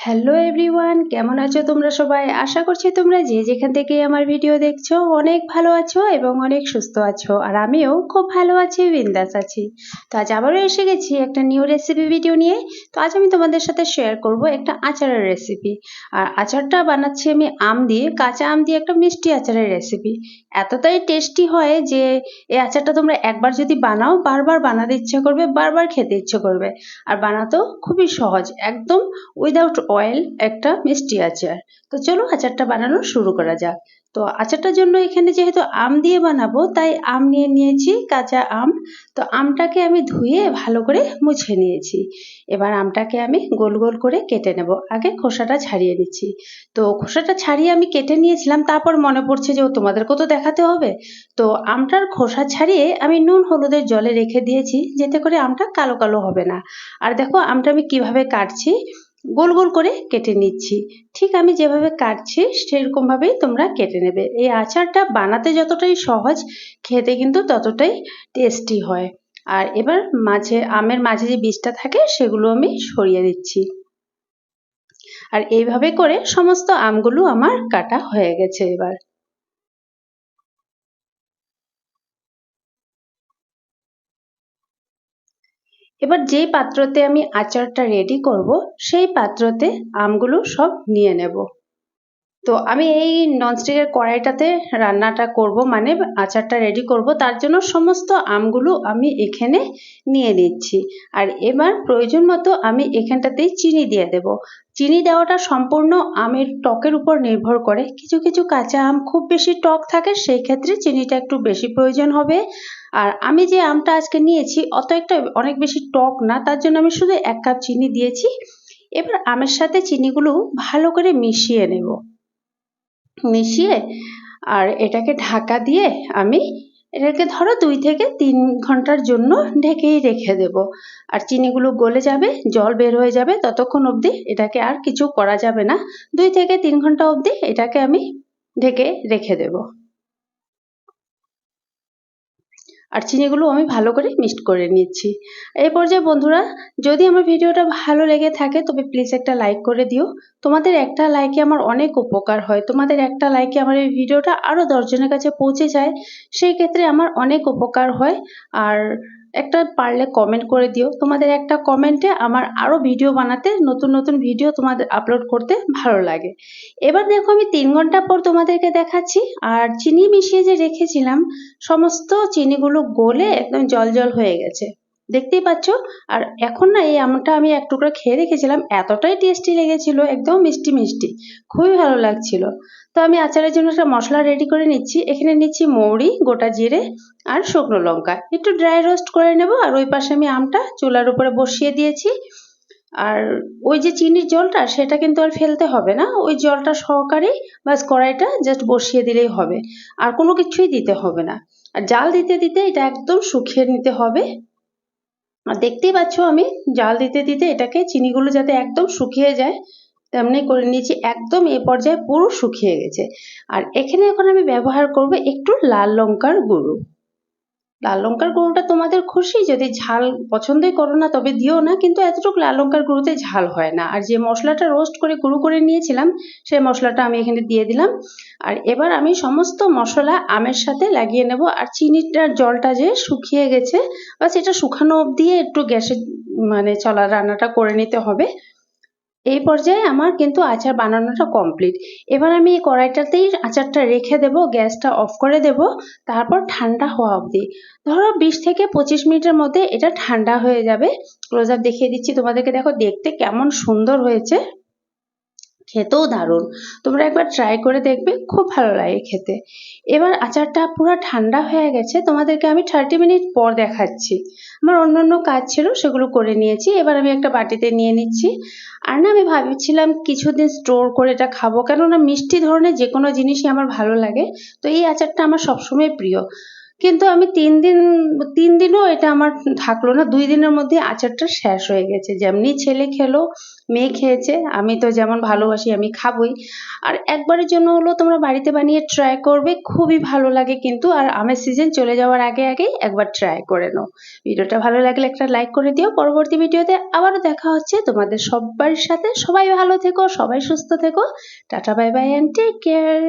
Hello everyone কেমন আছো তোমরা সবাই? আশা করছি তোমরা যে যেখান থেকে আমার ভিডিও দেখছ, অনেক ভালো আছো এবং অনেক সুস্থ আছো। আর আমিও খুব ভালো আছি, বিন্দাস আছি। তো আজ আবারও এসে গেছি একটা নিউ রেসিপি ভিডিও নিয়ে। তো আজ আমি তোমাদের সাথে শেয়ার করব একটা আচারের রেসিপি আর আচারটা বানাচ্ছি আমি আম দিয়ে, কাঁচা আম দিয়ে একটা মিষ্টি আচারের রেসিপি এতটাই টেস্টি হয় যে এই আচারটা তোমরা একবার যদি বানাও, বারবার বানাতে ইচ্ছে করবে, বারবার খেতে ইচ্ছে করবে। আর বানাতেও খুবই সহজ, একদম উইদাউট অয়েল একটা মিষ্টি আচার তো চলো আচারটা বানানো শুরু করা যাক। তো আচারটার জন্য এখানে যেহেতু আম দিয়ে বানাবো, তাই আম নিয়ে নিয়েছি কাঁচা আম। তো আমটাকে আমি ধুয়ে ভালো করে মুছে নিয়েছি। এবার আমটাকে আমি গোল গোল করে কেটে নেব। আগে খোসাটা ছাড়িয়ে নিচ্ছি। তো খোসাটা ছাড়িয়ে আমি কেটে নিয়েছিলাম, তারপর মনে পড়ছে যে ও তোমাদেরকেও তো দেখাতে হবে। তো আমটার খোসা ছাড়িয়ে আমি নুন হলুদের জলে রেখে দিয়েছি, যাতে করে আমটা কালো কালো হবে না। আর দেখো, আমটা আমি কীভাবে কাটছি গোল গোল করে কেটে নিচ্ছি। ঠিক আমি যেভাবে কাটছি, সেরকমভাবেই তোমরা কেটে নেবে। এই আচারটা বানাতে যতটাই সহজ, খেতে কিন্তু ততটাই টেস্টি হয়। আর এবার মাঝে, আমের মাঝে যে বীজটা থাকে, সেগুলো আমি সরিয়ে দিচ্ছি। আর এইভাবে করে সমস্ত আমগুলো আমার কাটা হয়ে গেছে এবার। এবার যেই পাত্রতে আমি আচারটা রেডি করব সেই পাত্রতে আমগুলো সব নিয়ে নেব। তো আমি এই ননস্টিকের কড়াইটাতে রান্নাটা করব মানে আচারটা রেডি করব। তার জন্য সমস্ত আমগুলো আমি এখানে নিয়ে নিচ্ছি। আর এবার প্রয়োজন মতো আমি এখানটাতেই চিনি দিয়ে দেব। চিনি দেওয়াটা সম্পূর্ণ আমের টকের উপর নির্ভর করে। কিছু কিছু কাঁচা আম খুব বেশি টক থাকে, সেই ক্ষেত্রে চিনিটা একটু বেশি প্রয়োজন হবে। আর আমি যে আমটা আজকে নিয়েছি, অত একটা অনেক বেশি টক না, তার জন্য আমি শুধু এক কাপ চিনি দিয়েছি। এবার আমের সাথে চিনিগুলো ভালো করে মিশিয়ে নেব। মিশিয়ে আর এটাকে ঢাকা দিয়ে আমি এটাকে ধরো দুই থেকে তিন ঘণ্টার জন্য ঢেকেই রেখে দেব। আর চিনিগুলো গলে যাবে, জল বের হয়ে যাবে, ততক্ষণ অবধি এটাকে আর কিছু করা যাবে না। দুই থেকে তিন ঘণ্টা অবধি এটাকে আমি ঢেকে রেখে দেবো। আর চিনিগুলো আমি ভালো করে মিক্সড করে নিচ্ছি। এই পর্যায়ে বন্ধুরা, যদি আমার ভিডিওটা ভালো লেগে থাকে, তবে প্লিজ একটা লাইক করে দিও। তোমাদের একটা লাইকে আমার অনেক উপকার হয়। তোমাদের একটা লাইকে আমার এই ভিডিওটা আরও দশজনের কাছে পৌঁছে যায়। সেই ক্ষেত্রে আমার অনেক উপকার হয়। আর একটা পারলে কমেন্ট করে দিও। তোমাদের একটা কমেন্টে আমার আরও ভিডিও বানাতে, নতুন নতুন ভিডিও তোমাদের আপলোড করতে ভালো লাগে। এবার দেখো আমি তিন ঘণ্টা পর তোমাদেরকে দেখাচ্ছি। আর চিনি মিশিয়ে যে রেখেছিলাম, সমস্ত চিনিগুলো গলে একদম জল জল হয়ে গেছে। দেখতেই পাচ্ছ? আর এখন না এই আমটা আমি এক টুকরো খেয়ে রেখেছিলাম। এতটাই টেস্টি লেগেছিল, একদম মিষ্টি মিষ্টি। খুবই ভালো লাগছিল। তো আমি আচারের জন্য একটা মশলা রেডি করে নিচ্ছি। এখানে নিচ্ছি মৌরি, গোটা জিরে আর শুকনো লঙ্কা। একটু ড্রাই রোস্ট করে নেব আর ওই পাশে আমি আমটা চুলার উপরে বসিয়ে দিয়েছি। আর ওই যে চিনির জলটা, সেটা কিন্তু আর ফেলতে হবে না। ওই জলটা সহকারেই বাস কড়াইটা জাস্ট বসিয়ে দিলেই হবে। আর কোনো কিছুই দিতে হবে না। আর জাল দিতে দিতে এটা একদম শুকিয়ে নিতে হবে। আর দেখতেই পাচ্ছ আমি জাল দিতে দিতে এটাকে চিনিগুলো যাতে একদম শুকিয়ে যায়, তেমনি করে নিয়েছি, একদম এ পর্যায়ে পুরো শুকিয়ে গেছে। আর এখানে এখন আমি ব্যবহার করব একটু লাল লঙ্কার গুঁড়ো। লাল লঙ্কার গুঁড়োটা তোমাদের খুশি? যদি ঝাল পছন্দই করো না, তবে দিও না, কিন্তু এতটুকু লাল লঙ্কার গুঁড়োতে ঝাল হয় না। আর যে মশলাটা রোস্ট করে গুঁড়ো করে নিয়েছিলাম, সেই মশলাটা আমি এখানে দিয়ে দিলাম। আর এবার আমি সমস্ত মশলা আমের সাথে লাগিয়ে নেব, আর চিনিটার জলটা যে শুকিয়ে গেছে, বা সেটা শুকানো অবধি একটু গ্যাসে মানে চলা রান্নাটা করে নিতে হবে। এই পর্যায়ে আমার কিন্তু আচার বানানোটা কমপ্লিট এবার আমি এই কড়াইটাতেই আচারটা রেখে দেব, গ্যাসটা অফ করে দেব, তারপর ঠান্ডা হওয়া অবধি। ধরো বিশ থেকে পঁচিশ মিনিটের মধ্যে এটা ঠান্ডা হয়ে যাবে। ক্লোজ আপ দেখিয়ে দিচ্ছি, তোমাদেরকে দেখো দেখতে কেমন সুন্দর হয়েছে। খেতেও দারুণ। তোমরা একবার ট্রাই করে দেখবে, খুব ভালো লাগে খেতে। এবার আচারটা পুরো ঠান্ডা হয়ে গেছে, তোমাদেরকে আমি থার্টি মিনিট পর দেখাচ্ছি। আমার অন্য অন্য কাজ ছিল, সেগুলো করে নিয়েছি। এবার আমি একটা বাটিতে নিয়ে নিচ্ছি। আর না, আমি ভাবছিলাম কিছুদিন স্টোর করে এটা খাব, কেননা মিষ্টি ধরনের যে কোনো জিনিসই আমার ভালো লাগে। তো এই আচারটা আমার সবসময় প্রিয়। কিন্তু আমি তিন দিন, তিন দিনও এটা আমার থাকল না। দুই দিনের মধ্যে আচারটা শেষ হয়ে গেছে। যেমনি ছেলে খেলো, মেয়ে খেয়েছে, আমি তো যেমন ভালোবাসি, আমি খাবই। আর একবারের জন্য হলো তোমরা বাড়িতে বানিয়ে ট্রাই করবে, খুবই ভালো লাগে কিন্তু। আর আমের সিজন চলে যাওয়ার আগে আগেই একবার ট্রাই করে নাও। ভিডিওটা ভালো লাগলে একটা লাইক করে দিও। পরবর্তী ভিডিওতে আবারও দেখা হচ্ছে। তোমাদের সবার সাথে সবাই ভালো থেকো, সবাই সুস্থ থেকো। Tata bye bye and take care